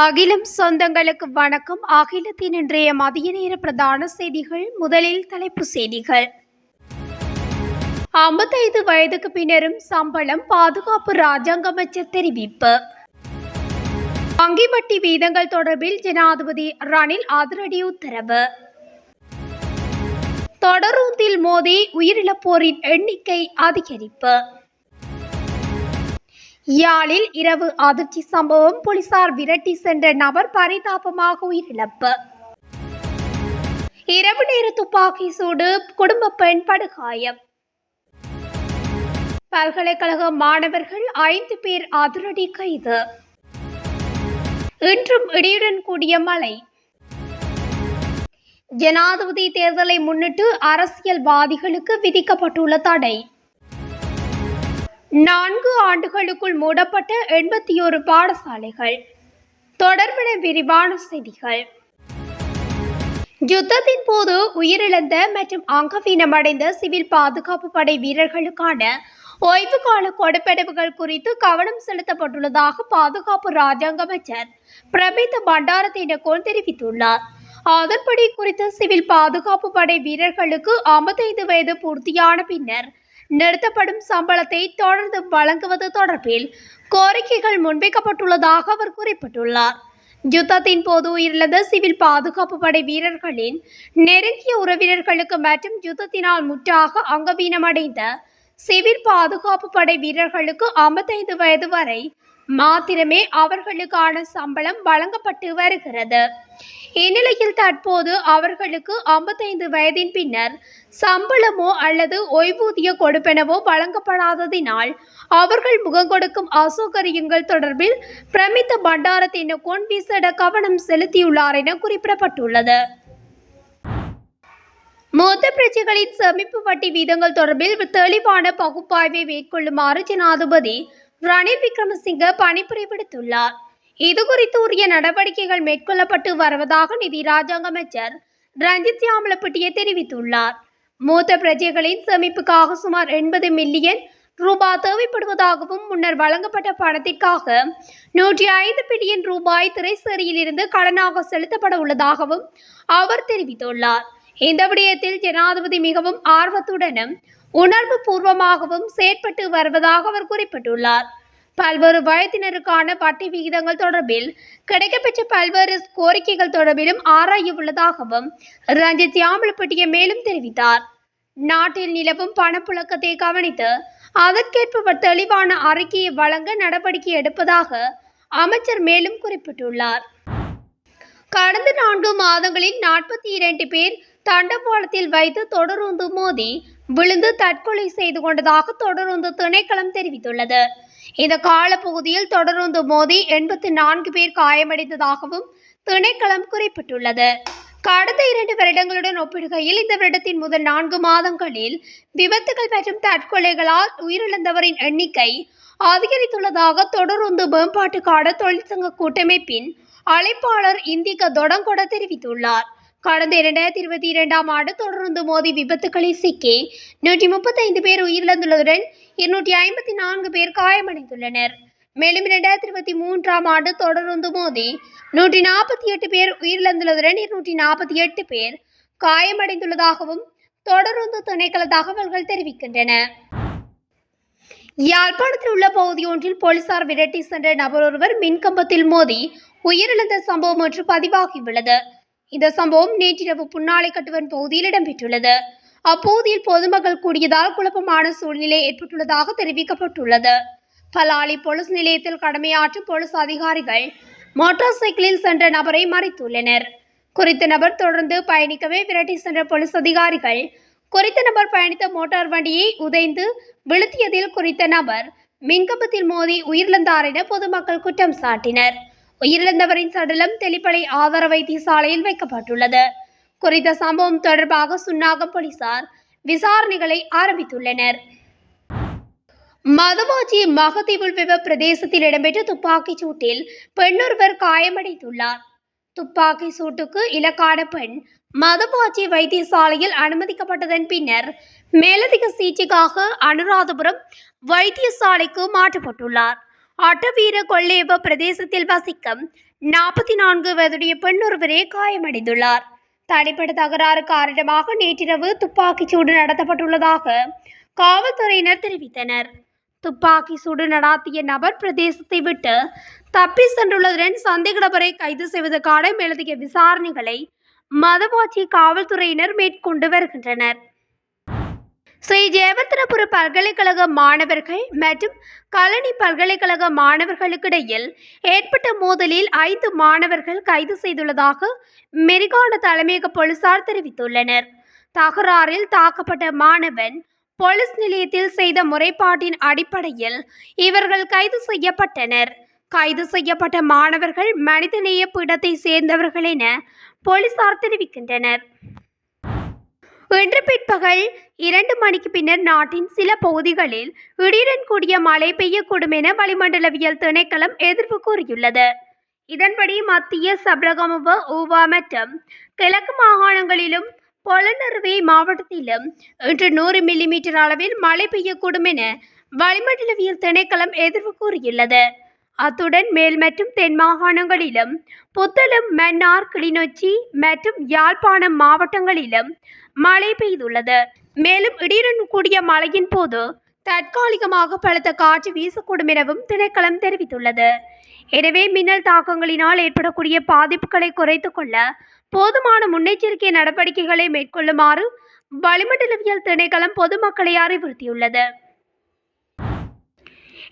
அகிலம் சொந்தங்களுக்கு வணக்கம். அகிலத்தின் இன்றைய மதிய நேர பிரதான செய்திகள் முதலில் தலைப்பு செய்திகள். ஐம்பத்தைந்து வயதுக்கு பின்னரும் சம்பளம் பாதுகாப்பு ராஜாங்க அமைச்சர் தெரிவிப்பு. வங்கி வட்டி வீதங்கள் தொடர்பில் ஜனாதிபதி ரணில் அதிரடி உத்தரவு. தொடரூந்தில் மோதி உயிரிழப்போரின் எண்ணிக்கை அதிகரிப்பு. யாழில் இரவு அதிர்ச்சி சம்பவம் போலீசார் விரட்டி சென்ற நபர் பரிதாபமாக உயிரிழப்பு. இரவு நேர துப்பாக்கி சூடு குடும்ப பெண் படுகாயம். பல்கலைக்கழக மாணவர்கள் ஐந்து பேர் அதிரடி கைது. இன்றும் இடியுடன் கூடிய மழை. ஜனாதிபதி தேர்தலை முன்னிட்டு அரசியல்வாதிகளுக்கு விதிக்கப்பட்டுள்ள தடை. நான்கு ஆண்டுகளுக்குள் மூடப்பட்ட எண்பத்தி ஒரு பாடசாலைகள். தொடர்புடைய விரிவான செய்திகள். யுத்தத்தின் போது உயிரிழந்த மற்றும் அங்கவீனமடைந்த சிவில் பாதுகாப்பு படை வீரர்களுக்கான ஓய்வு கால கொடுப்பெடுப்புகள் குறித்து கவனம் செலுத்தப்பட்டுள்ளதாக பாதுகாப்பு ராஜாங்க அமைச்சர் பிரமித் பண்டாரத்தினகோன் தெரிவித்துள்ளார். அதன்படி குறித்த சிவில் பாதுகாப்பு படை வீரர்களுக்கு ஐம்பத்தைந்து வயது பூர்த்தியான பின்னர் நிறுத்தப்படும் சம்பளத்தை தொடர்ந்து வழங்குவது தொடர்பில் கோரிக்கைகள் முன்வைக்கப்பட்டுள்ளதாக அவர் குறிப்பிட்டுள்ளார். யுத்தத்தின் போது உயிரிழந்த சிவில் பாதுகாப்பு படை வீரர்களின் நெருங்கிய உறவினர்களுக்கு மற்றும் யுத்தத்தினால் முற்றாக அங்கவீனமடைந்த சிவில் பாதுகாப்பு படை வீரர்களுக்கு ஐம்பத்தைந்து வயது வரை மாத்திரமே அவர்களுக்கான சம்பளம் வழங்கப்பட்டு வருகிறது. இந்நிலையில் தற்போது அவர்களுக்கு ஐம்பத்தைந்து வயதின் பின்னர் சம்பளமோ அல்லது ஓய்வூதிய கொடுப்பெனவோ வழங்கப்படாததினால் அவர்கள் முகம் கொடுக்கும் அசௌகரியங்கள் தொடர்பில் பிரமித்த பண்டாரத்தின் கொன் விசேட கவனம் செலுத்தியுள்ளார் என குறிப்பிடப்பட்டுள்ளது. மூத்த பிரச்சனைகளின் சேமிப்பு வட்டி வீதங்கள் தொடர்பில் தெளிவான பகுப்பாய்வை மேற்கொள்ளுமாறு ஜனாதிபதி ரணில் விக்ரமசிங்க பணிப்புரை விடுத்துள்ளார். இது குறித்து உரிய நடவடிக்கைகள் மேற்கொள்ளப்பட்டு வருவதாக நிதி ராஜாங்க அமைச்சர் ரஞ்சித் சியாமலப்பட்டியை தெரிவித்துள்ளார். மூத்த பிரஜைகளின் சேமிப்புக்காக சுமார் எண்பது மில்லியன் ரூபாய் தேவைப்படுவதாகவும் முன்னர் வழங்கப்பட்ட பணத்திற்காக நூற்றி ஐந்து பில்லியன் ரூபாய் திரைசேரியிலிருந்து கடனாக செலுத்தப்பட உள்ளதாகவும் அவர் தெரிவித்துள்ளார். இந்த விடயத்தில் ஜனாதிபதி மிகவும் ஆர்வத்துடனும் உணர்வு பூர்வமாகவும் செயற்பட்டு வருவதாக அவர் குறிப்பிட்டுள்ளார். பல்வேறு வயதினருக்கான வட்டி விகிதங்கள் தொடர்பில் கிடைக்கப்பெற்ற பல்வேறு கோரிக்கைகள் தொடர்பிலும் ஆராய உள்ளதாகவும் ரஞ்சித் யாமலப்பட்டிய மேலும் தெரிவித்தார். நாட்டில் நிலவும் பணப்புழக்கத்தை கவனித்து அதற்கேற்ப தெளிவான அறிக்கையை வழங்க நடவடிக்கை எடுப்பதாக அமைச்சர் மேலும் குறிப்பிட்டுள்ளார். கடந்த நான்கு மாதங்களில் நாற்பத்தி இரண்டு பேர் தண்டவாளத்தில் வைத்து தொடருந்து மோதி விழுந்து தற்கொலை செய்து கொண்டதாக தொடருந்து திணைக்களம் தெரிவித்துள்ளது. இந்த காலப்பகுதியில் தொடருந்து மோதி எண்பத்தி நான்கு பேர் காயமடைந்ததாகவும் திணைக்களம் குறிப்பிட்டுள்ளது. கடந்த இரண்டு வருடங்களுடன் ஒப்பிடுகையில் இந்த வருடத்தின் முதல் நான்கு மாதங்களில் விபத்துகள் மற்றும் தற்கொலைகளால் உயிரிழந்தவரின் எண்ணிக்கை அதிகரித்துள்ளதாக தொடருந்து மேம்பாட்டுக்கான தொழிற்சங்க கூட்டமைப்பின் அழைப்பாளர் இந்திக தொடங்கொட தெரிவித்துள்ளார். கடந்த இரண்டாயிரத்தி இருபத்தி இரண்டாம் ஆண்டு தொடர்ந்து மோதி விபத்துகளில் சிக்கி நூற்றி முப்பத்தைந்து பேர் உயிரிழந்துள்ளதுடன் இருநூற்றி ஐம்பத்தி நான்கு பேர் காயமடைந்துள்ளனர். மேலும் இரண்டாயிரத்தி இருபத்தி மூன்றாம் ஆண்டு தொடர்ந்து மோதி நூற்றி நாற்பத்தி எட்டு பேர் உயிரிழந்துள்ளதுடன் இருநூற்றி நாற்பத்தி எட்டு பேர் காயமடைந்துள்ளதாகவும் தொடர்ந்து திணைக்கள தகவல்கள் தெரிவிக்கின்றன. யாழ்ப்பாணத்தில் உள்ள பகுதி ஒன்றில் போலீசார் விரட்டி சென்ற நபர் ஒருவர் மின்கம்பத்தில் மோதி உயிரிழந்த சம்பவம் ஒன்று பதிவாகியுள்ளது. இந்த சம்பவம் நேற்றிரவு புன்னாலை கட்டுவன் பகுதியில் இடம்பெற்றுள்ளது. அப்பகுதியில் பொதுமக்கள் கூடியதால் குழப்பமான சூழ்நிலை ஏற்பட்டுள்ளதாக தெரிவிக்கப்பட்டுள்ளது. பலாலி போலீஸ் நிலையத்தில் கடமையாற்றும் போலீஸ் அதிகாரிகள் மோட்டார் சைக்கிளில் சென்ற நபரை மறைத்துள்ளனர். குறித்த நபர் தொடர்ந்து பயணிக்கவே விரட்டி சென்ற போலீஸ் அதிகாரிகள் குறித்த நபர் பயணித்த மோட்டார் வண்டியை உதைந்து விழுத்தியதில் குறித்த நபர் மின்கம்பத்தில் மோதி உயிரிழந்தார் என பொதுமக்கள் குற்றம் சாட்டினர். உயிரிழந்தவரின் சடலம் தெளிப்பளை ஆதார வைத்தியசாலையில் வைக்கப்பட்டுள்ளது. குறித்த சம்பவம் தொடர்பாக சுன்னாகம் போலீசார் விசாரணைகளை ஆரம்பித்துள்ளனர். மதுவாச்சி மகதீவுள் விவ பிரதேசத்தில் இடம்பெற்ற துப்பாக்கிச் சூட்டில் பெண்ணொருவர் காயமடைந்துள்ளார். துப்பாக்கி சூட்டுக்கு இலக்கான பெண் மதுவாச்சி வைத்தியசாலையில் அனுமதிக்கப்பட்டதன் பின்னர் மேலதிக சிகிச்சைக்காக அனுராதபுரம் வைத்தியசாலைக்கு மாற்றப்பட்டுள்ளார். அட்டவீர கொள்ளேவ பிரதேசத்தில் வசிக்கும் நாற்பத்தி நான்கு வயதுடைய பெண் ஒருவரே காயமடைந்துள்ளார். தனிப்பட்ட தகராறு காரணமாக நேற்றிரவு துப்பாக்கிச் சூடு நடத்தப்பட்டுள்ளதாக காவல்துறையினர் தெரிவித்தனர். துப்பாக்கி சூடு நடாத்திய நபர் பிரதேசத்தை விட்டு தப்பி சென்றுள்ளதுடன் சந்தேக நபரை கைது செய்வதற்கான மேலதிக விசாரணைகளை மதவாச்சி காவல்துறையினர் மேற்கொண்டு வருகின்றனர். ஸ்ரீ ஜெயவர்த்தனபுர பல்கலைக்கழக மாணவர்கள் மற்றும் கலனி பல்கலைக்கழக மாணவர்களுக்கிடையில் ஏற்பட்ட மோதலில் ஐந்து மாணவர்கள் கைது செய்துள்ளதாக மெரிகான தலைமையக போலீசார் தெரிவித்துள்ளனர். தகராறில் தாக்கப்பட்ட மாணவன் போலீஸ் நிலையத்தில் செய்த முறைப்பாட்டின் அடிப்படையில் இவர்கள் கைது செய்யப்பட்டனர். கைது செய்யப்பட்ட மாணவர்கள் மனிதநேய பீடத்தை சேர்ந்தவர்கள் என போலீசார் தெரிவிக்கின்றனர். இன்று பிற்பகல் இரண்டு மணிக்கு பின்னர் நாட்டின் சில பகுதிகளில் இடியுடன் கூடிய மழை பெய்யக்கூடும் என வளிமண்டலவியல் திணைக்களம் எதிர்ப்பு கூறியுள்ளது. இதன்படி மத்திய சப்ரகமுவ ஊவா மற்றும் கிழக்கு மாகாணங்களிலும் பொலனறுவை மாவட்டத்திலும் இன்று நூறு மில்லிமீட்டர் அளவில் மழை பெய்யக்கூடும் என வளிமண்டலவியல் திணைக்களம் எதிர்ப்பு கூறியுள்ளது. அத்துடன் மேல் மற்றும் தென் மாகாணங்களிலும் புத்தளம் மன்னார் கிளிநொச்சி மற்றும் யாழ்ப்பாணம் மாவட்டங்களிலும் மழை பெய்துள்ளது. மேலும் இடியுடன் கூடிய மழையின் போது தற்காலிகமாக பலத்த காற்று வீசக்கூடும் எனவும் திணைக்களம் தெரிவித்துள்ளது. எனவே மின்னல் தாக்கங்களினால் ஏற்படக்கூடிய பாதிப்புகளை குறைத்து கொள்ள போதுமான முன்னெச்சரிக்கை நடவடிக்கைகளை மேற்கொள்ளுமாறு வளிமண்டலவியல் திணைக்களம் பொதுமக்களை அறிவுறுத்தியுள்ளது.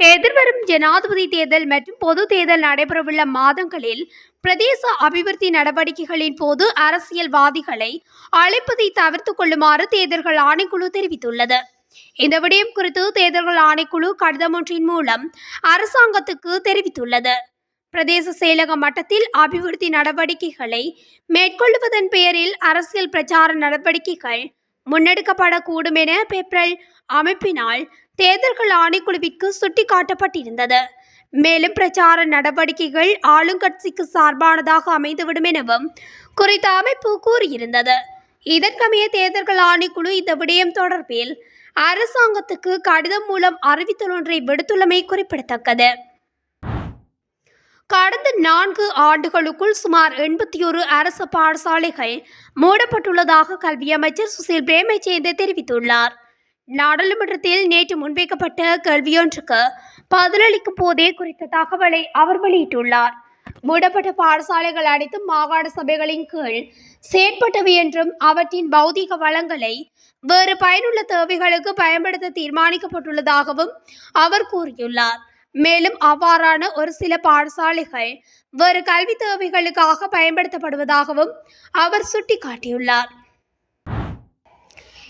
எதிர்வரும் ஜனாதிபதி தேர்தல் மற்றும் பொது தேர்தல் நடைபெறவுள்ள மாதங்களில் பிரதேச அபிவிருத்தி நடவடிக்கைகளின் போது அரசியல்வாதிகளை அழைப்பதை தவிர்த்துக் கொள்ளுமாறு தேர்தல்கள் ஆணைக்குழு தெரிவித்துள்ளது. இந்த விடயம் குறித்து தேர்தல்கள் ஆணைக்குழு கடிதம் ஒன்றின் மூலம் அரசாங்கத்துக்கு தெரிவித்துள்ளது. பிரதேச செயலக மட்டத்தில் அபிவிருத்தி நடவடிக்கைகளை மேற்கொள்வதன் பெயரில் அரசியல் பிரச்சார நடவடிக்கைகள் முன்னெடுக்கப்படக்கூடும் என பெப்ரல் அமைப்பினால் தேர்தல்கள் ஆணைக்குழுவிற்கு சுட்டிக்காட்டப்பட்டிருந்தது. மேலும் பிரச்சார நடவடிக்கைகள் ஆளுங்கட்சிக்கு சார்பானதாக அமைந்துவிடும் எனவும் குறித்த அமைப்பு கூறியிருந்தது. இதற்கமைய தேர்தல்கள் ஆணைக்குழு இந்த விடயம் தொடர்பில் அரசாங்கத்துக்கு கடிதம் மூலம் அறிவித்தல் ஒன்றை விடுத்துள்ளமை குறிப்பிடத்தக்கது. கடந்த நான்கு ஆண்டுகளுக்குள் சுமார் எண்பத்தி ஒரு அரசு பாடசாலைகள் மூடப்பட்டுள்ளதாக கல்வி அமைச்சர் சுசில் பிரேமச்சேந்தர் தெரிவித்துள்ளார். நாடாளுமன்றத்தில் நேற்று முன்வைக்கப்பட்ட கேள்வியொன்றுக்கு பதிலளிக்கும் போதே குறித்த தகவலை அவர் வெளியிட்டுள்ளார். மூடப்பட்ட பாடசாலைகள் அனைத்தும் மாகாண சபைகளின் கீழ் செயற்பட்டவை என்றும் அவற்றின் பௌதீக வளங்களை வேறு பயனுள்ள தேவைகளுக்கு பயன்படுத்த தீர்மானிக்கப்பட்டுள்ளதாகவும் அவர் கூறியுள்ளார். மேலும் அவ்வாறான ஒரு சில பாடசாலைகள் வேறு கல்வி தேவைகளுக்காக பயன்படுத்தப்படுவதாகவும் அவர் சுட்டிக்காட்டியுள்ளார்.